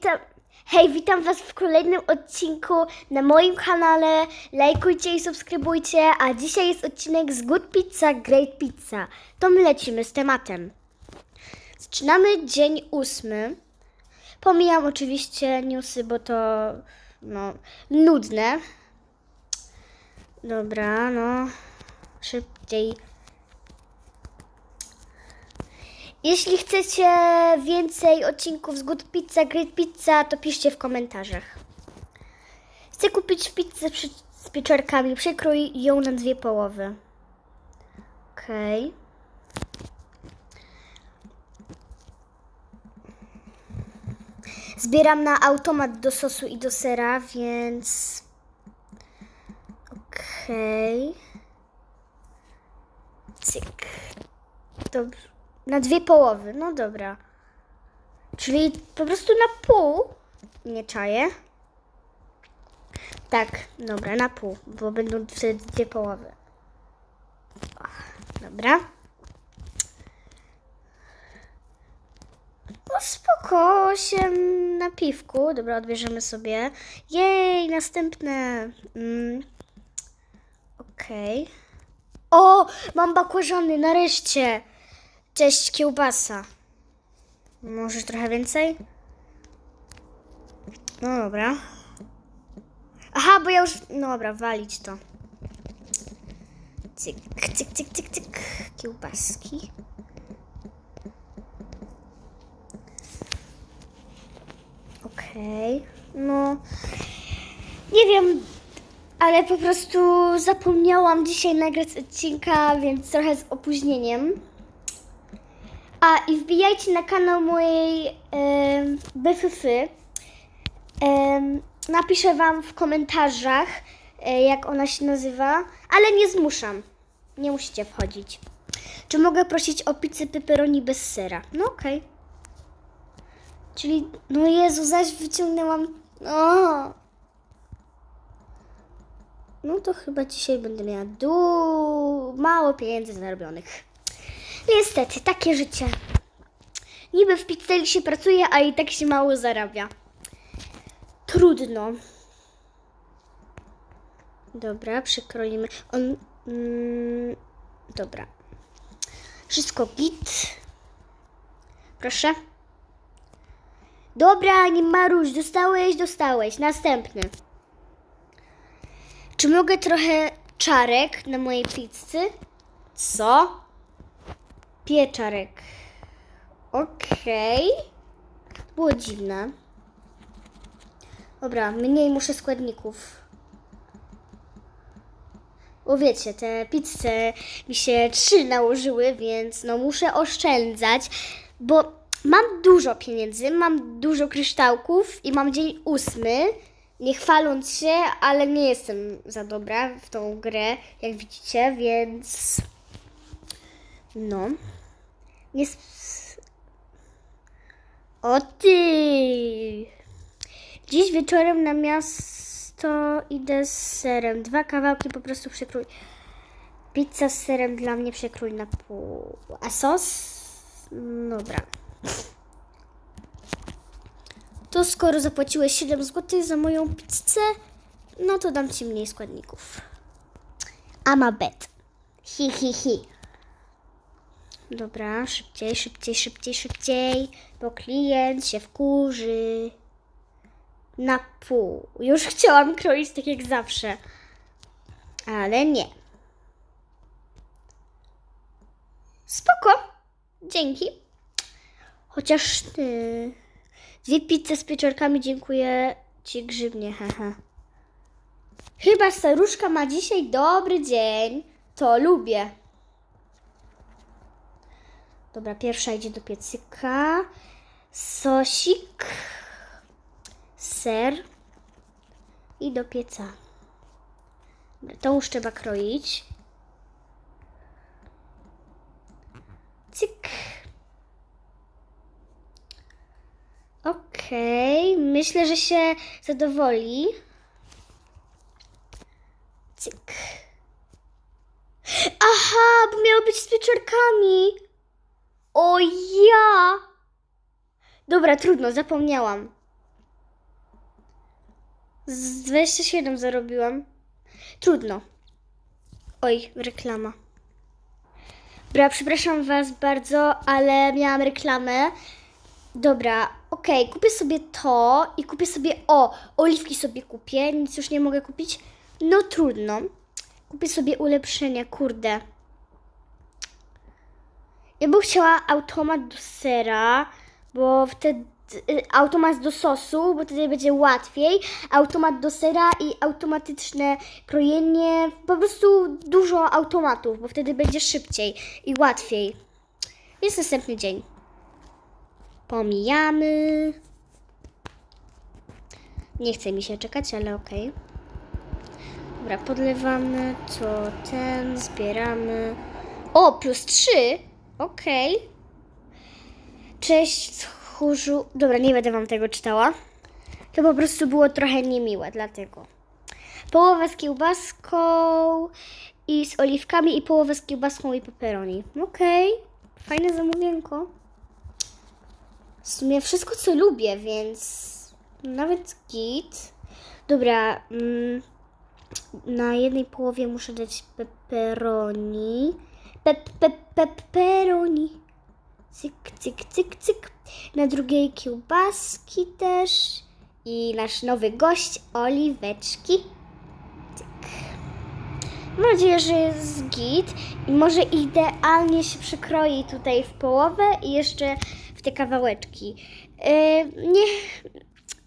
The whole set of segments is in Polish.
witam. Hej, witam Was w kolejnym odcinku na moim kanale. Lajkujcie i subskrybujcie. A dzisiaj jest odcinek z Good Pizza, Great Pizza. To my lecimy z tematem. Zaczynamy dzień ósmy. Pomijam oczywiście newsy, bo to no, nudne. Dobra, no. Szybciej. Jeśli chcecie więcej odcinków z Good Pizza, Great Pizza, to piszcie w komentarzach. Chcę kupić pizzę przy, z pieczarkami. Przekrój ją na dwie połowy. Okej. Zbieram na automat do sosu i do sera, więc... Okej. Cyk. Dobrze. Na dwie połowy, no dobra. Czyli po prostu na pół. Nie czaję. Tak, dobra, na pół, bo będą wtedy dwie połowy. Dobra. No spoko, osiem na piwku. Dobra, odbierzemy sobie. Jej, następne. Mm. Okej. O, mam bakłażany, nareszcie. Cześć, kiełbasa. Może trochę więcej? No dobra. Aha, bo ja już... No dobra, walić to. Cyk, cyk, cyk, cyk, cyk. Kiełbaski. Okej. No... Nie wiem, ale po prostu zapomniałam dzisiaj nagrać odcinka, więc trochę z opóźnieniem. A i wbijajcie na kanał mojej e, BFF. Em, napiszę Wam w komentarzach, e, jak ona się nazywa, ale nie zmuszam. Nie musicie wchodzić. Czy mogę prosić o pizzę pepperoni bez sera? No okej. Czyli, no Jezu, zaś wyciągnęłam. O! No to chyba dzisiaj będę miała du mało pieniędzy zarobionych. Niestety, takie życie. Niby w pizzerii się pracuje, a i tak się mało zarabia. Trudno. Dobra, przekroimy. On. Mm, dobra. Wszystko git. Proszę. Dobra, nie marusz. Dostałeś, dostałeś. Następny. Czy mogę trochę czarek na mojej pizzy? Co? Pieczarek. Okej. Było dziwne. Dobra, mniej muszę składników. Bo wiecie, te pizze mi się trzy nałożyły, więc no muszę oszczędzać, bo mam dużo pieniędzy, mam dużo kryształków i mam dzień ósmy. Nie chwaląc się, ale nie jestem za dobra w tą grę, jak widzicie, więc no. Sp- O ty! Dziś wieczorem na miasto idę z serem. Dwa kawałki po prostu przekrój. Pizza z serem dla mnie przekrój na pół. A sos? Dobra. To skoro zapłaciłeś 7 zł za moją pizzę, no to dam ci mniej składników. Ama bet. Hi, hi, hi. Dobra, szybciej, szybciej, szybciej, szybciej, bo klient się wkurzy. Na pół. Już chciałam kroić tak jak zawsze, ale nie. Spoko. Dzięki. Chociaż ty. Dwie pizze z pieczarkami dziękuję ci grzybnie, haha. Chyba staruszka ma dzisiaj dobry dzień. To lubię. Dobra, pierwsza idzie do piecyka. Sosik, ser i do pieca. Dobra, to już trzeba kroić. Cyk. Okej, myślę, że się zadowoli. Cyk. Aha, bo miało być z pieczarkami. O ja! Dobra, trudno, zapomniałam. Z 27 zarobiłam. Trudno. Oj, reklama. Dobra, przepraszam Was bardzo, ale miałam reklamę. Dobra, okej, kupię sobie to i kupię sobie. O, oliwki sobie kupię, nic już nie mogę kupić. No trudno. Kupię sobie ulepszenia, kurde. Ja bym chciała automat do sera, bo wtedy y, automat do sosu, bo wtedy będzie łatwiej. Automat do sera i automatyczne krojenie. Po prostu dużo automatów, bo wtedy będzie szybciej i łatwiej. Jest następny dzień. Pomijamy. Nie chce mi się czekać, ale okej. Dobra, podlewamy, co ten, zbieramy. O, plus 3. Okej. Cześć, tchórzu. Dobra, nie będę wam tego czytała. To po prostu było trochę niemiłe, dlatego. Połowa z kiełbaską i z oliwkami i połowa z kiełbaską i pepperoni. Okej, fajne zamówienko. W sumie wszystko, co lubię, więc nawet git. Dobra, mm, na jednej połowie muszę dać pepperoni. Pep, pep, pepperoni. Cyk, cyk, cyk, cyk. Na drugiej kiełbaski też. I nasz nowy gość, oliweczki. Cyk. Mam nadzieję, że jest git. I może idealnie się przykroi tutaj w połowę i jeszcze w te kawałeczki. Yy, nie,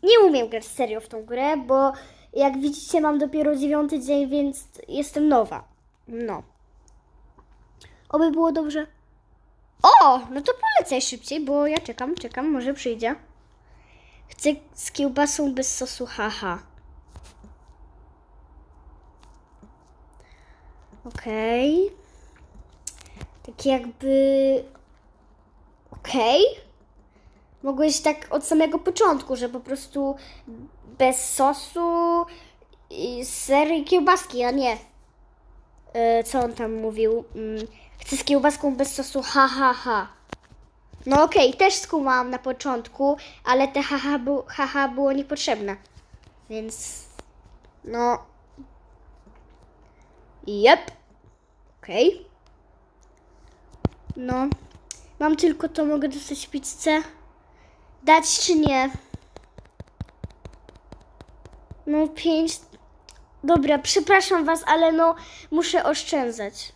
nie umiem grać serio w tą grę, bo jak widzicie mam dopiero dziewiąty dzień, więc jestem nowa. No. Oby było dobrze. O, no to polecaj szybciej, bo ja czekam, czekam, może przyjdzie. Chcę z kiełbasą bez sosu, haha. Okej. Tak jakby... Okej. Mogłeś tak od samego początku, że po prostu bez sosu, i ser i kiełbaski, a nie. E, co on tam mówił? Mm, chcę z kiełbaską bez sosu, ha, ha, ha. No okej, też skumałam na początku, ale te haha, bu, haha było niepotrzebne. Więc, no... Jep. Okej. No. Mam tylko to, mogę dostać pizzę. Dać czy nie? No pięć. Dobra, przepraszam was, ale no muszę oszczędzać.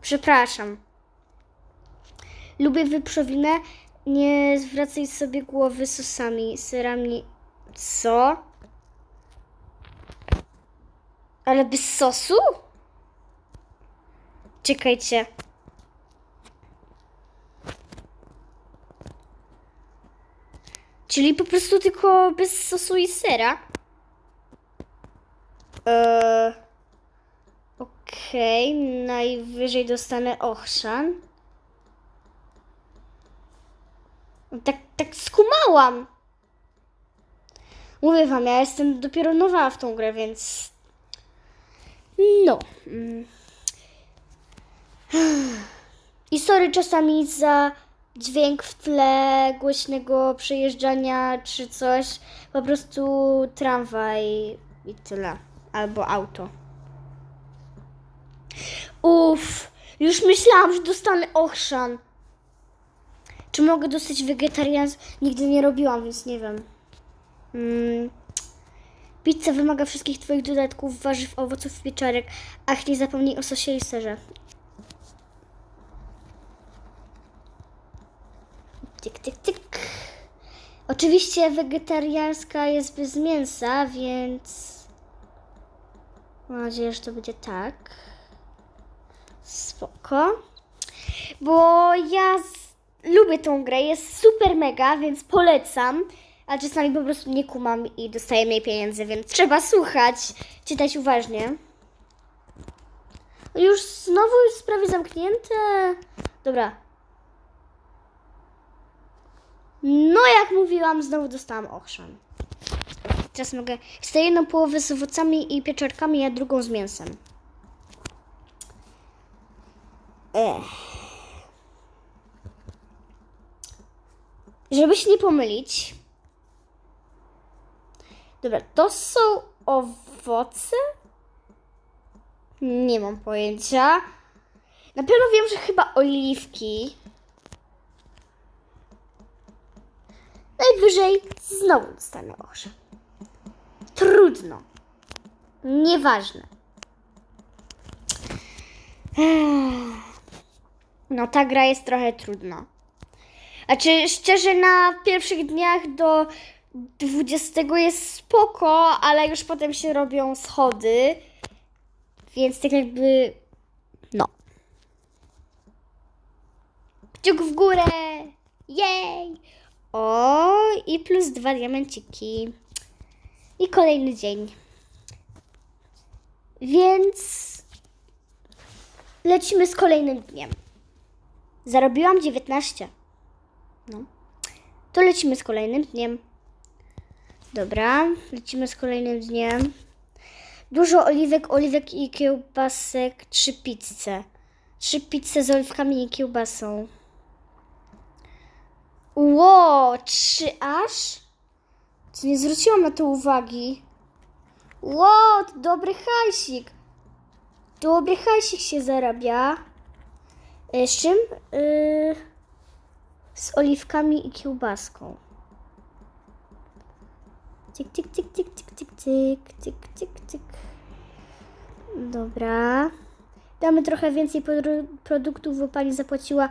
Przepraszam. Lubię wyprzowinę. Nie zwracaj sobie głowy sosami, serami. Co? Ale bez sosu? Czekajcie. Czyli po prostu tylko bez sosu i sera? Eee, Okej, najwyżej dostanę ochrzan. Tak, tak skumałam. Mówię wam, ja jestem dopiero nowa w tą grę, więc... No. mm. I sorry czasami za dźwięk w tle głośnego przejeżdżania czy coś. Po prostu tramwaj i tyle. Albo auto. Uff, już myślałam, że dostanę ochrzan. Czy mogę dostać wegetarianz? Nigdy nie robiłam, więc nie wiem. Mm. Pizza wymaga wszystkich Twoich dodatków, warzyw, owoców, pieczarek. Ach, nie zapomnij o sosie i serze. Tyk, tyk, tyk. Oczywiście wegetariańska jest bez mięsa, więc mam nadzieję, że to będzie tak. Spoko. Bo ja lubię tą grę, jest super mega, więc polecam. A czasami po prostu nie kumam i dostaję mniej pieniędzy, więc trzeba słuchać, czytać uważnie. Już znowu jest prawie zamknięte. Dobra, No, jak mówiłam, znowu dostałam ochrzan. Teraz mogę. Chcę jedną połowę z owocami i pieczarkami, a drugą z mięsem. Ech. Żeby się nie pomylić, Dobra, to są owoce? Nie mam pojęcia. Na pewno wiem, że chyba oliwki. Najwyżej znowu dostanę orze. Trudno. Nieważne. No ta gra jest trochę trudna. Znaczy, szczerze, na pierwszych dniach do 20 jest spoko, ale już potem się robią schody. Więc tak jakby. No. Kciuk w górę! Jej! O, i plus dwa diamenciki. I kolejny dzień. Więc lecimy z kolejnym dniem. Zarobiłam 19. No. To lecimy z kolejnym dniem. Dobra, lecimy z kolejnym dniem. Dużo oliwek, oliwek i kiełbasek, trzy pizze. Trzy pizze z oliwkami i kiełbasą. Ło, trzy aż? Co nie zwróciłam na to uwagi. Ło, to dobry hajsik. Dobry hajsik się zarabia. E, Z czym? Yy, z oliwkami i kiełbaską. Cyk, cyk, cyk, cyk, cyk, cyk, cyk, cyk, cyk, cyk. Dobra. Damy trochę więcej produ- produktów, bo pani zapłaciła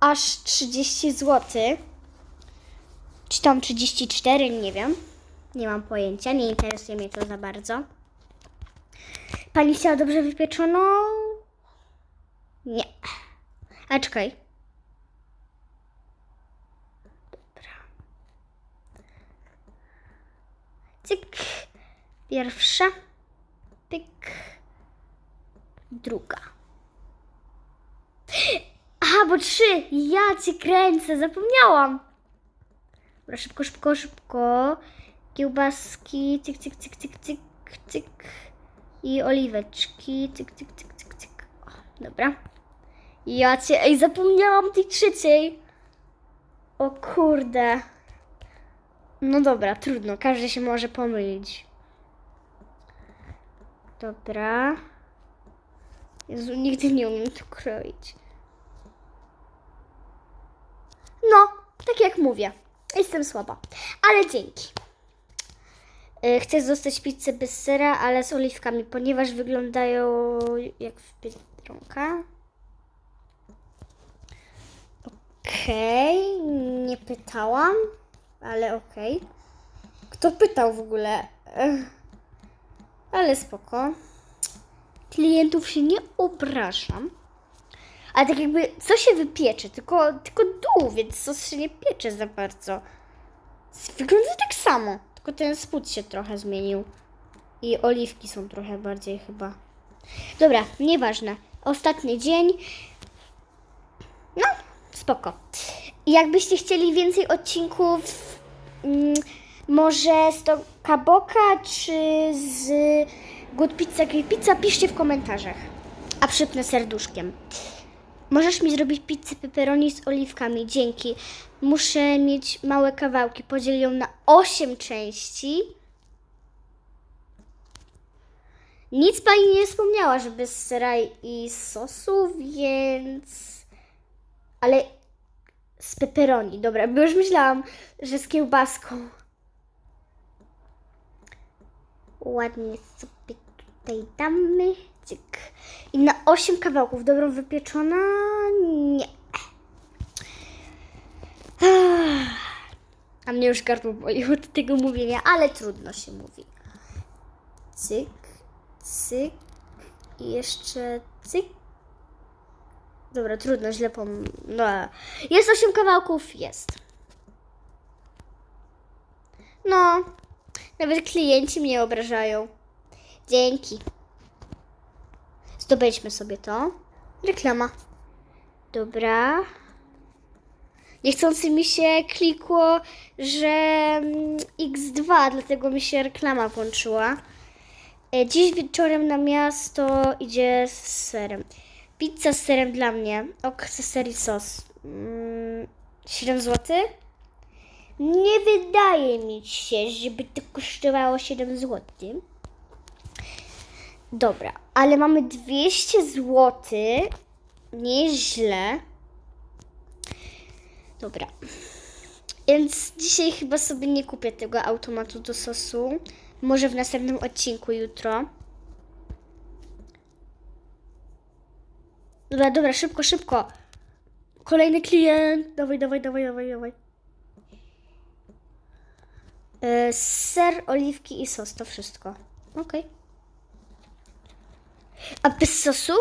aż 30 zł. Czy tam 34, nie wiem. Nie mam pojęcia, nie interesuje mnie to za bardzo. Pani chciała dobrze wypieczoną? Nie. A czekaj. Dobra. Cyk. Pierwsza. Pyk. Druga. Aha, bo trzy. Ja cię kręcę, zapomniałam. Dobra, szybko, szybko, szybko. Kiełbaski, cyk, cyk, cyk, cyk, cyk, cyk. I oliweczki, cyk, cyk, cyk, cyk, cyk. O, dobra. Ja cię, ej, zapomniałam tej trzeciej. O kurde. No dobra, trudno, każdy się może pomylić. Dobra. Jezu, nigdy nie umiem tu kroić. No, tak jak mówię, jestem słaba, ale dzięki. Y, Chcę zostać pizzę bez sera, ale z oliwkami, ponieważ wyglądają jak w Biedronka. Okej, nie pytałam, ale okej. Kto pytał w ogóle? Ech. Ale spoko. Klientów się nie obrażam. Ale tak jakby, co się wypiecze? Tylko, tylko dół, więc sos się nie piecze za bardzo. Wygląda tak samo, tylko ten spód się trochę zmienił. I oliwki są trochę bardziej chyba. Dobra, nieważne. Ostatni dzień. No, spoko. Jakbyście chcieli więcej odcinków, mm, może z to Kaboka czy z Good Pizza Grill Pizza, piszcie w komentarzach. A przypnę serduszkiem. Możesz mi zrobić pizzę pepperoni z oliwkami, dzięki. Muszę mieć małe kawałki, podziel ją na 8 części. Nic pani nie wspomniała, że bez sera i sosu, więc... Ale z pepperoni, dobra, bo już myślałam, że z kiełbaską. Ładnie sobie tutaj damy. Cyk. I na 8 kawałków. Dobrą wypieczona? Nie. A mnie już gardło boli od tego mówienia, ale trudno się mówi. Cyk, cyk i jeszcze cyk. Dobra, trudno, źle pom... No, jest 8 kawałków? Jest. No, nawet klienci mnie obrażają. Dzięki. Zdobyćmy sobie to. Reklama. Dobra. Niechcący mi się klikło, że mm, X2, dlatego mi się reklama włączyła. E, Dziś wieczorem na miasto idzie z serem. Pizza z serem dla mnie. Ok, z ser i sos. Mm, 7 zł. Nie wydaje mi się, żeby to kosztowało 7 zł. Dobra, ale mamy 200 zł. Nieźle. Dobra. Więc dzisiaj chyba sobie nie kupię tego automatu do sosu. Może w następnym odcinku jutro. Dobra, dobra, szybko, szybko. Kolejny klient. Dawaj, dawaj, dawaj, dawaj, dawaj. E, ser, oliwki i sos, to wszystko. Okej. A bez sosu?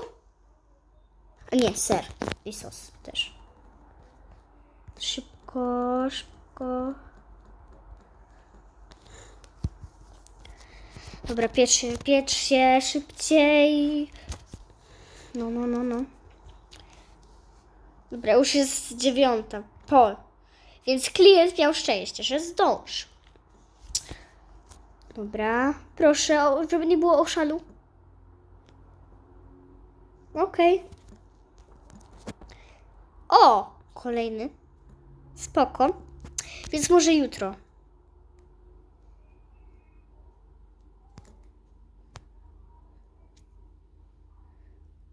A nie, ser i sos też. Szybko, szybko. Dobra, piecz się, piecz się szybciej. No, no, no, no. Dobra, już jest dziewiąta. Po. Więc klient miał szczęście, że zdąży. Dobra, proszę, żeby nie było oszadu. Okej. O, kolejny. Spoko. Więc może jutro.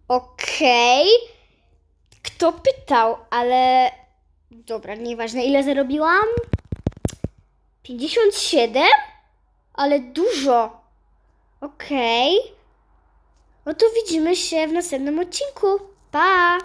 Okej. Kto pytał, ale. Dobra, nieważne. Ile zarobiłam? 57? Ale dużo. Okej. No to widzimy się w następnym odcinku. Pa!